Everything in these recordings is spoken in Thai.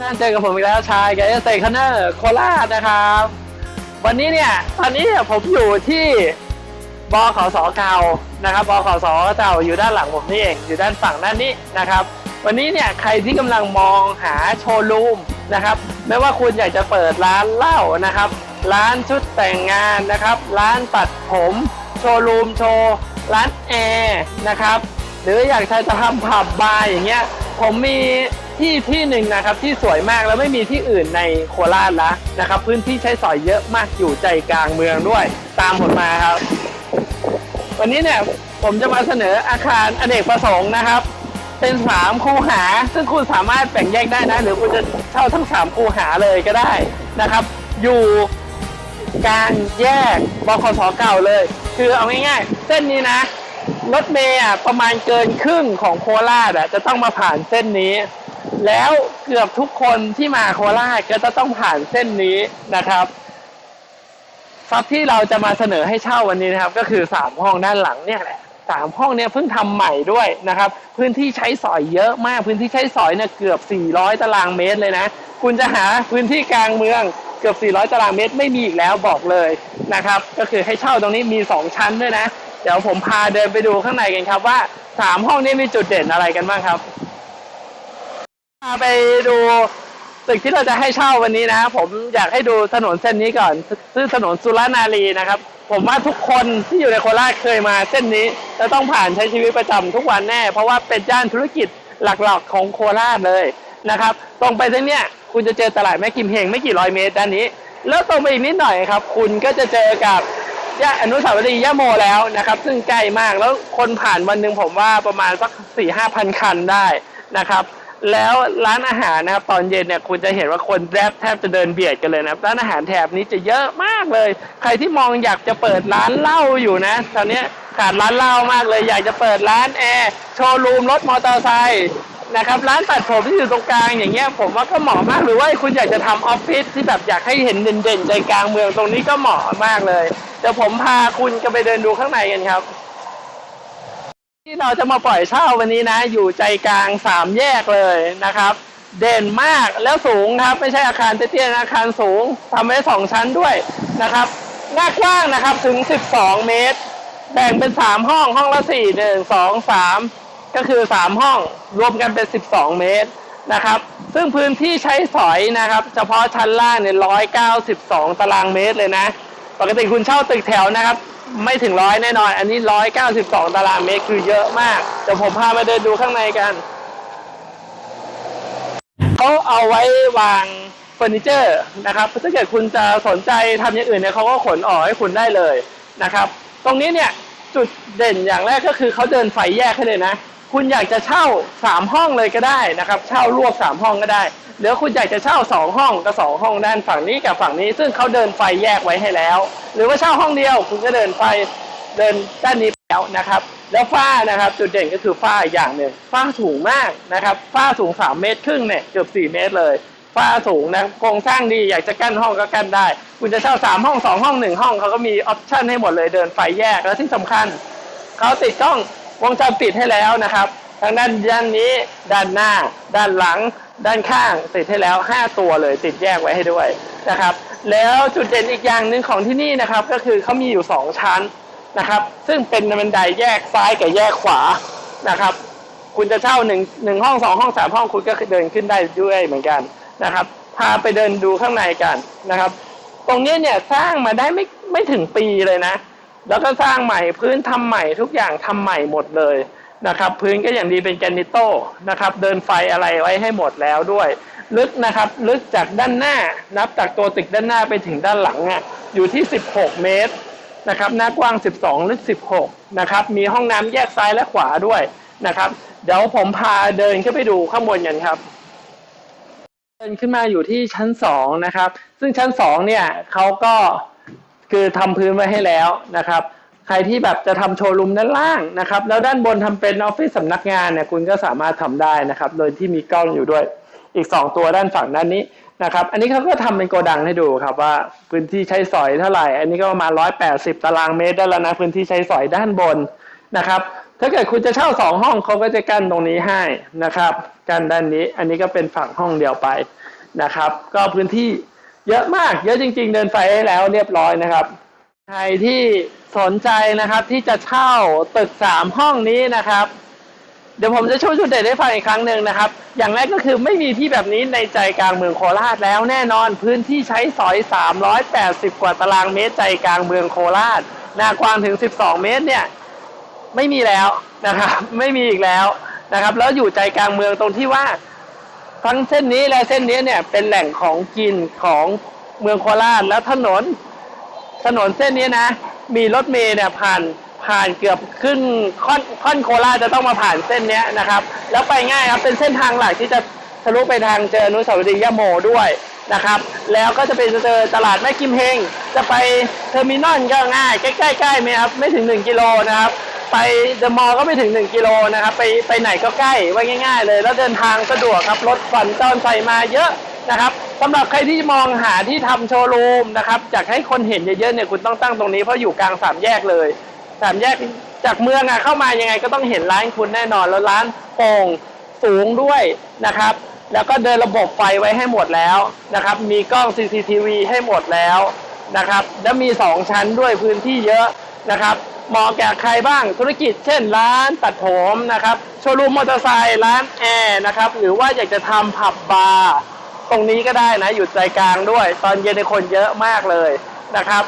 นั่นเจอกับผมอีกแล้วชายแกเซคันเนอร์โคราชนะครับ วันนี้เนี่ย ตอนนี้เนี่ยผมอยู่ที่บขสเก่านะครับบขสเก่าอยู่ด้านหลังผมนี่เองอยู่ด้านฝั่งด้านนี้นะครับ วันนี้เนี่ยใครที่กำลังมองหาโชว์รูมนะครับ ไม่ว่าคุณอยากจะเปิดร้านเหล้านะครับ ร้านชุดแต่งงานนะครับ ร้านตัดผมโชว์รูมโชว์ร้านแอร์นะครับ หรืออยากจะทำผับบาร์อย่างเงี้ยผมมี ที่ที่หนึ่งนะครับที่สวยมากแล้วไม่มีที่อื่นในโคราชแล้วนะครับ พื้นที่ใช้สอยเยอะมากอยู่ใจกลางเมืองด้วย ตามผมมาครับ วันนี้เนี่ยผมจะมาเสนออาคารอเนกประสงค์นะครับ เป็นสามคูหา ซึ่งคุณสามารถแบ่งแยกได้นะ หรือคุณจะเช่าทั้งสามคูหาเลยก็ได้นะครับ อยู่กลางแยกบขสเก่าเลย คือเอาง่ายๆ เส้นนี้นะรถเมย์อะประมาณเกินครึ่งของโคราชอะจะต้องมาผ่านเส้นนี้ แล้วเกือบทุกคนที่มาโคราชก็จะต้องผ่านเส้นนี้นะครับทรัพย์ที่เราจะมาเสนอให้เช่าวันนี้นะครับ ก็คือ3ห้องด้านหลังเนี่ยแหละสามห้องเนี่ยเพิ่งทำใหม่ด้วยนะครับ พื้นที่ใช้สอยเยอะมากพื้นที่ใช้สอยเนี่ยเกือบ 400 ตารางเมตรเลยนะ คุณจะหาพื้นที่กลางเมืองเกือบ 400 ตารางเมตรไม่มีอีกแล้วบอกเลยนะครับ ก็คือให้เช่าตรงนี้มี 2 ชั้นด้วยนะ เดี๋ยวผมพาเดินไปดูข้างในกันครับว่า 3 ห้องนี้มีจุดเด่นอะไรกันบ้างครับ พาไปดูตึกที่เราจะให้เช่าวันนี้นะผมอยากให้ดูถนนเส้นนี้ก่อนชื่อถนนสุรนารีนะครับ ผมว่าทุกคนที่อยู่ในโคราชเคยมาเส้นนี้จะต้องผ่านใช้ชีวิตประจำทุกวันแน่ เพราะว่าเป็นย่านธุรกิจหลักๆของโคราชเลยนะครับ ตรงไปเส้นเนี้ยคุณจะเจอตลาดแม่กิมเฮงไม่กี่ร้อยเมตรด้านนี้ แล้วตรงไปอีกนิดหน่อยครับ คุณก็จะเจอกับย่าอนุสาวรีย์ย่าโมแล้วนะครับ ซึ่งใกล้มากแล้วคนผ่านวันหนึ่งผมว่าประมาณสักสี่ห้าพันคันได้นะครับ แล้วร้านอาหารนะครับตอนเย็นเนี่ยคุณจะเห็นว่าคนแทบแทบจะเดินเบียดกันเลยนะครับร้านอาหารแถบนี้จะเยอะมากเลย ใครที่มองอยากจะเปิดร้านเหล้าอยู่นะตอนนี้ขาดร้านเหล้ามากเลยอยากจะเปิดร้านแอร์โชว์รูมรถมอเตอร์ไซค์นะครับร้านตัดผมที่อยู่ตรงกลางอย่างเงี้ยผมว่าก็เหมาะมากหรือว่าคุณอยากจะทำออฟฟิศที่แบบอยากให้เห็นเด่นๆใจกลางเมืองตรงนี้ก็เหมาะมากเลยเดี๋ยวผมพาคุณกันไปเดินดูข้างในกันครับ ที่เราจะมาปล่อยเช่าวันนี้นะ อยู่ใจกลางสามแยกเลยนะครับ เด่นมากแล้วสูงครับ ไม่ใช่อาคารเตี้ยๆนะอาคารสูงทำไว้สองชั้นด้วยนะครับหน้ากว้างนะครับถึง 12 เมตร แบ่งเป็น 3 ห้องห้องละ4 1 2 3 ก็คือ 3 ห้องรวมกันเป็น 12 เมตรนะครับ ซึ่งพื้นที่ใช้สอยนะครับ เฉพาะชั้นล่างเนี่ย192 ตารางเมตรเลยนะ ปกติคุณเช่าตึกแถวนะครับ ไม่ถึงร้อยแน่นอน อันนี้ร้อยเก้าสิบสองตารางเมตรคือเยอะมากเดี๋ยวผมพามาเดินดูข้างในกันเขาเอาไว้วางเฟอร์นิเจอร์นะครับถ้าเกิดคุณจะสนใจทำอย่างอื่นเนี่ยเขาก็ขนออกให้คุณได้เลยนะครับ ตรงนี้เนี่ยจุดเด่นอย่างแรกก็คือเขาเดินไฟแยกให้เลยนะ คุณอยากจะเช่าสามห้องเลยก็ได้นะครับ เช่ารวบสามห้องก็ได้ หรือคุณอยากจะเช่าสองห้องก็สองห้องด้านฝั่งนี้กับฝั่งนี้ ซึ่งเขาเดินไฟแยกไว้ให้แล้ว หรือว่าเช่าห้องเดียว คุณก็เดินไฟเดินด้านนี้แล้วนะครับ แล้วฝ้านะครับ จุดเด่นก็คือฝ้าอย่างหนึ่งฝ้าสูงมากนะครับฝ้าสูง 3 เมตรครึ่งเนี่ยเกือบ4 เมตรเลยฝ้าสูงนะโครงสร้างดีอยากจะกั้นห้องก็กั้นได้ คุณจะเช่า 3 ห้อง 2 ห้อง 1 ห้องเขาก็มีออปชั่นให้หมดเลยเดินไฟแยกแล้วที่สำคัญเขาติดกล้อง วงจรปิดให้แล้วนะครับ ทางด้านด้านนี้ด้านหน้า ด้านหลัง ด้านข้างติดให้แล้ว 5 ตัวเลยติดแยกไว้ให้ด้วยนะครับ แล้วจุดเด่นอีกอย่างหนึ่งของที่นี่นะครับ ก็คือเขามีอยู่ 2 ชั้นนะครับ ซึ่งเป็นบันไดแยกซ้ายกับแยกขวานะครับ คุณจะเช่าหนึ่งหนึ่งห้องสองห้องสามห้องคุณก็เดินขึ้นได้ด้วยเหมือนกันนะครับ พาไปเดินดูข้างในกันนะครับ ตรงนี้เนี่ยสร้างมาได้ไม่ไม่ถึงปีเลยนะ แล้วก็สร้างใหม่พื้นทำใหม่ทุกอย่างทำใหม่หมดเลยนะครับ พื้นก็อย่างดีเป็นแกนิโต้นะครับ เดินไฟอะไรไว้ให้หมดแล้วด้วย ลึกนะครับ ลึกจากด้านหน้า นับจากตัวตึกด้านหน้าไปถึงด้านหลังอะอยู่ที่ 16 เมตรนะครับหน้ากว้าง 12 ลึก 16 นะครับ มีห้องน้ำแยกซ้ายและขวาด้วยนะครับ เดี๋ยวผมพาเดินขึ้นไปดูข้างบนกันครับ เดินขึ้นมาอยู่ที่ชั้นสองนะครับ ซึ่งชั้นสองเนี่ยเขาก็ คือทำพื้นไว้ให้แล้วนะครับ ใครที่แบบจะทำโชว์รูมด้านล่างนะครับ แล้วด้านบนทำเป็นออฟฟิศสำนักงานเนี่ยคุณก็สามารถทำได้นะครับ โดยที่มีกล้องอยู่ด้วยอีกสองตัวด้านฝั่งด้านนี้นะครับ อันนี้เขาก็ทำเป็นโกดังให้ดูครับว่าพื้นที่ใช้สอยเท่าไหร่ อันนี้ก็ประมาณร้อยแปดสิบตารางเมตรได้แล้วนะพื้นที่ใช้สอยด้านบนนะครับถ้าเกิดคุณจะเช่าสองห้องเขาก็จะกั้นตรงนี้ให้นะครับกั้นด้านนี้อันนี้ก็เป็นฝั่งห้องเดียวไปนะครับ ก็พื้นที่ เยอะมาก เยอะจริง ๆ เดินไฟให้แล้วเรียบร้อยนะครับ ใครที่สนใจนะครับที่จะเช่าตึกสามห้องนี้นะครับ เดี๋ยวผมจะช่วยจุดเด่นให้ฟังอีกครั้งหนึ่งนะครับ อย่างแรกก็คือไม่มีที่แบบนี้ในใจกลางเมืองโคราชแล้วแน่นอนพื้นที่ใช้สอย 380 กว่าตารางเมตรใจกลางเมืองโคราชหน้ากว้างถึง 12 เมตรเนี่ยไม่มีแล้วนะครับ ไม่มีอีกแล้วนะครับ แล้วอยู่ใจกลางเมืองตรงที่ว่า ทั้งเส้นนี้และเส้นนี้เนี่ยเป็นแหล่งของกินของเมืองโคราชแล้วถนน ถนนเส้นนี้นะ มีรถเมล์เนี่ยผ่านผ่านเกือบขึ้นค่อนค่อนโคราชจะต้องมาผ่านเส้นนี้นะครับ แล้วไปง่ายครับเป็นเส้นทางหลักที่จะทะลุไปทางเจออนุสาวรีย์ยะโมด้วยนะครับ แล้วก็จะไปเจอตลาดแม่กิมเฮงจะไปเทอร์มินอลก็ง่ายใกล้ๆใกล้ไหมครับไม่ถึง 1 กิโลนะครับ ไปเดอะมอลล์ก็ไม่ถึง 1 กิโลนะครับ ไปไปไหนก็ใกล้ไว้ง่ายๆ เลย แล้วเดินทางสะดวกครับรถสัญจรใส่มาเยอะนะครับสำหรับใครที่มองหาที่ทำโชว์รูมนะครับอยากให้คนเห็นเยอะๆเนี่ยคุณต้องตั้งตรงนี้เพราะอยู่กลางสามแยกเลยสามแยกจากเมืองอะเข้ามายังไงก็ต้องเห็นร้านคุณแน่นอนแล้วร้านโป่งสูงด้วยนะครับ แล้วก็เดินระบบไฟไว้ให้หมดแล้วนะครับ มีกล้อง CCTV ให้หมดแล้วนะครับ แล้วมี 2 ชั้นด้วยพื้นที่เยอะนะครับ เหมาะแก่ใครบ้างธุรกิจเช่นร้านตัดผมนะครับโชว์รูมมอเตอร์ไซค์ร้านแอร์นะครับหรือว่าอยากจะทำผับบาร์ตรงนี้ก็ได้นะอยู่ใจกลางด้วย ตอนเย็นในคนเยอะมากเลยนะครับ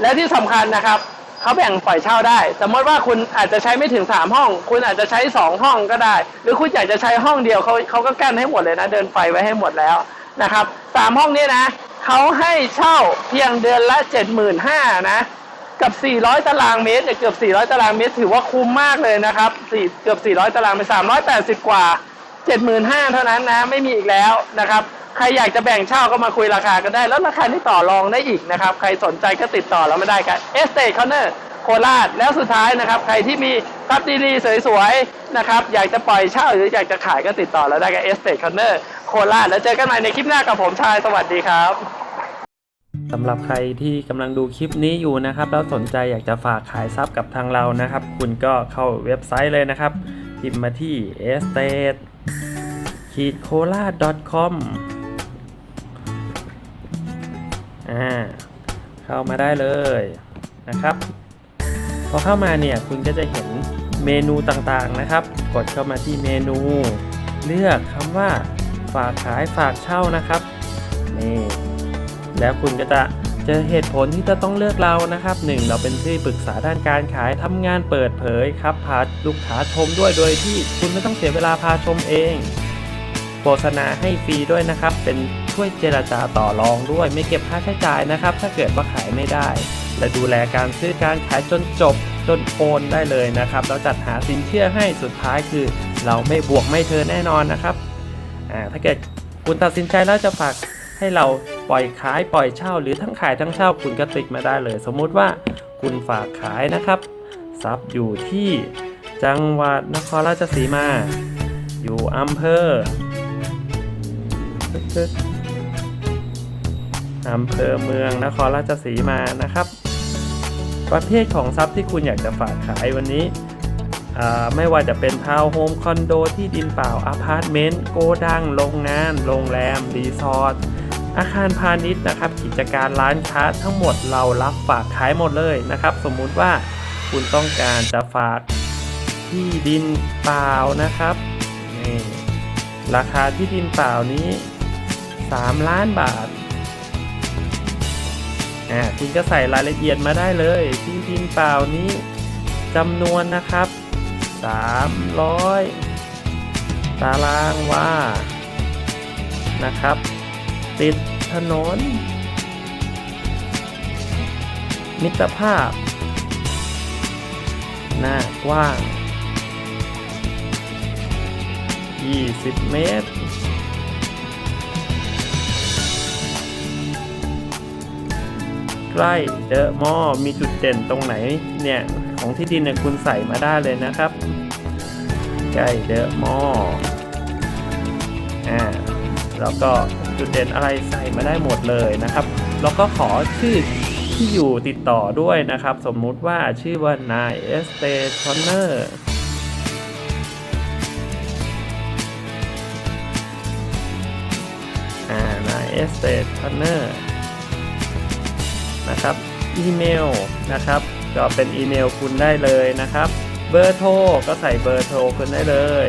และที่สำคัญนะครับเขาแบ่งปล่อยเช่าได้ สมมติว่าคุณอาจจะใช้ไม่ถึง 3 ห้อง คุณอาจจะใช้ 2 ห้องก็ได้ หรือคุณอยากจะใช้ห้องเดียวเขาเขาก็กั้นให้หมดเลยนะ เดินไฟไว้ให้หมดแล้วนะครับสามห้องนี้นะเขาให้เช่าเพียงเดือนละ 75,000นะ กับ 400 ตารางเมตรเนี่ยเกือบ 400 ตารางเมตร ถือว่าคุ้มมากเลยนะครับสี่เกือบ 400 ตารางเมตร380 กว่า 75,000 เท่านั้นนะ ไม่มีอีกแล้วนะครับ ใครอยากจะแบ่งเช่าก็มาคุยราคากันได้ แล้วราคาที่ต่อรองได้อีกนะครับ ใครสนใจก็ติดต่อเราไม่ได้กันเอสเต c คอนเนอร์โคราช แล้วสุดท้ายนะครับ ใครที่มีทรัพย์ดีๆสวยๆนะครับ อยากจะปล่อยเช่าหรืออยากจะขายก็ติดต่อเราได้กับเอสเต c คอนเนอร์โคราช แล้วเจอกันใหม่ในคลิปหน้ากับผมชาย สวัสดีครับ สำหรับใครที่กำลังดูคลิปนี้อยู่นะครับแล้วสนใจอยากจะฝากขายทรัพย์กับทางเรานะครับ คุณก็เข้าเว็บไซต์เลยนะครับพิมพ์มาที่ estate ขีดโครา .com อ่าเข้ามาได้เลยนะครับ พอเข้ามาเนี่ยคุณก็จะเห็นเมนูต่างๆนะครับ กดเข้ามาที่เมนู เลือกคำว่าฝากขายฝากเช่านะครับนี่ แล้วคุณก็จะเจอเหตุผลที่จะต้องเลือกเรานะครับ 1. เราเป็นที่ปรึกษาด้านการขายทำงานเปิดเผยครับพาลูกค้าชมด้วยโดยที่คุณไม่ต้องเสียเวลาพาชมเองโฆษณาให้ฟรีด้วยนะครับ เป็นช่วยเจรจาต่อรองด้วย ไม่เก็บค่าใช้จ่ายนะครับ ถ้าเกิดว่าขายไม่ได้ และดูแลการซื้อการขายจนจบจนโอนได้เลยนะครับแล้วจัดหาสินเชื่อให้สุดท้ายคือ เราไม่บวกไม่เธอแน่นอนนะครับอ่าถ้าเกิดคุณตัดสินใจแล้วจะฝากให้เรา ปล่อยขายปล่อยเช่า หรือทั้งขายทั้งเช่าคุณก็ติดมาได้เลย สมมุติว่าคุณฝากขายนะครับทรัพย์อยู่ที่จังหวัดนครราชสีมา อยู่อำเภออำเภอเมืองนครราชสีมานะครับ ประเภทของทรัพย์ที่คุณอยากจะฝากขายวันนี้ ไม่ว่าจะเป็นทาวน์โฮมคอนโดที่ดินเปล่าอพาร์ตเมนต์โกดังโรงงาน โรงแรม รีสอร์ท อาคารพาณิชย์นะครับ กิจการร้านค้าทั้งหมดเรารับฝากขายหมดเลยนะครับ สมมุติว่าคุณต้องการจะฝากที่ดินเปล่านะครับนี่ราคาที่ดินเปล่านี้ 3 ล้านบาทอ่าคุณก็ใส่รายละเอียดมาได้เลย ที่ดินเปล่านี้จำนวนนะครับ 300 ตารางวานะครับ ติดถนน มิตรภาพ หน้ากว้าง 20 เมตร ใกล้เดอะมอมีจุดเด่นตรงไหนเนี่ย ของที่ดินเนี่ยคุณใส่มาได้เลยนะครับ ใกล้เดอะมอ แล้วก็จุดเด่นอะไรใส่มาได้หมดเลยนะครับ แล้วก็ขอชื่อที่อยู่ติดต่อด้วยนะครับ สมมุติว่าชื่อว่านายเอสเตชอนเนอร์นายเอสเตชอนเนอร์นะครับ อีเมลนะครับ ก็เป็นอีเมลคุณได้เลยนะครับ เบอร์โทรก็ใส่เบอร์โทรคุณได้เลย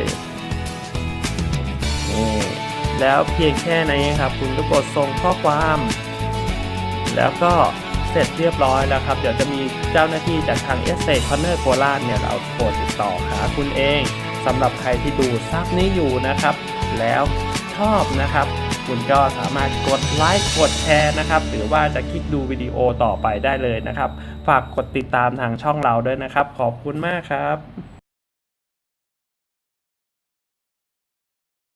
แล้วเพียงแค่นี้ครับ คุณก็กดส่งข้อความ แล้วก็เสร็จเรียบร้อยแล้วครับ เดี๋ยวจะมีเจ้าหน้าที่จากทาง Estate Corner โคราชเนี่ยเราโทรติดต่อหาคุณเองสำหรับใครที่ดูซับนี้อยู่นะครับ แล้วชอบนะครับ คุณก็สามารถกดไลค์กดแชร์นะครับ หรือว่าจะคลิกดูวิดีโอต่อไปได้เลยนะครับ ฝากกดติดตามทางช่องเราด้วยนะครับ ขอบคุณมากครับ